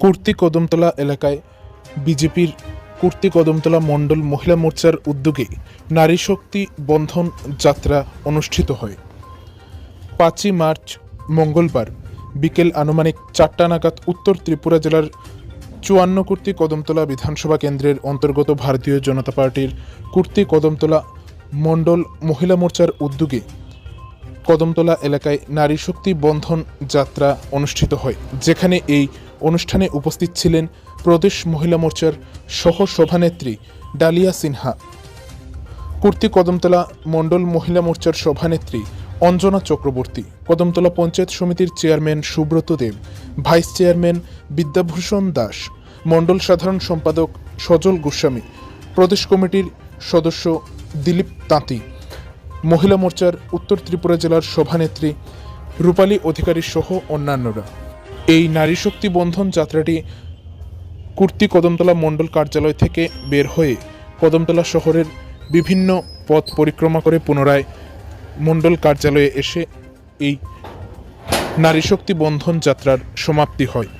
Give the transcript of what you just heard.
কুর্তি কদমতলা এলাকায় বিজেপির কুর্তি কদমতলা মণ্ডল মহিলা মোর্চার উদ্যোগে নারী শক্তি বন্ধন যাত্রা অনুষ্ঠিত হয়। পাঁচই মার্চ, মঙ্গলবার বিকেল আনুমানিক চারটা নাগাদ উত্তর ত্রিপুরা জেলার চুয়ান্ন কুর্তি কদমতলা বিধানসভা কেন্দ্রের অন্তর্গত ভারতীয় জনতা পার্টির কুর্তি কদমতলা মণ্ডল মহিলা মোর্চার উদ্যোগে কদমতলা এলাকায় নারী শক্তি বন্ধন যাত্রা অনুষ্ঠিত হয়, যেখানে এই অনুষ্ঠানে উপস্থিত ছিলেন প্রদেশ মহিলা মোর্চার সহ সভানেত্রী ডালিয়া সিনহা। কুর্তি কদমতলা মণ্ডল মহিলা মোর্চার সভানেত্রী অঞ্জনা চক্রবর্তী। কদমতলা পঞ্চায়েত সমিতির chairman Subrata Deb. Vice chairman Bidyabhushan Das. মণ্ডল সাধারণ সম্পাদক সজল গোস্বামী। প্রদেশ কমিটির সদস্য দিলীপ তাঁতি। মহিলা মোর্চার উত্তর ত্রিপুরা জেলার সভানেত্রী রূপালী অধিকারী সহ অন্যান্যরা। এই নারী শক্তি বন্ধন যাত্রাটি কুর্তি কদমতলা মণ্ডল কার্যালয় থেকে বের হয়ে কদমতলা শহরের বিভিন্ন পথ পরিক্রমা করে পুনরায় মণ্ডল কার্যালয়ে এসে এই নারী শক্তি বন্ধন যাত্রার সমাপ্তি হয়।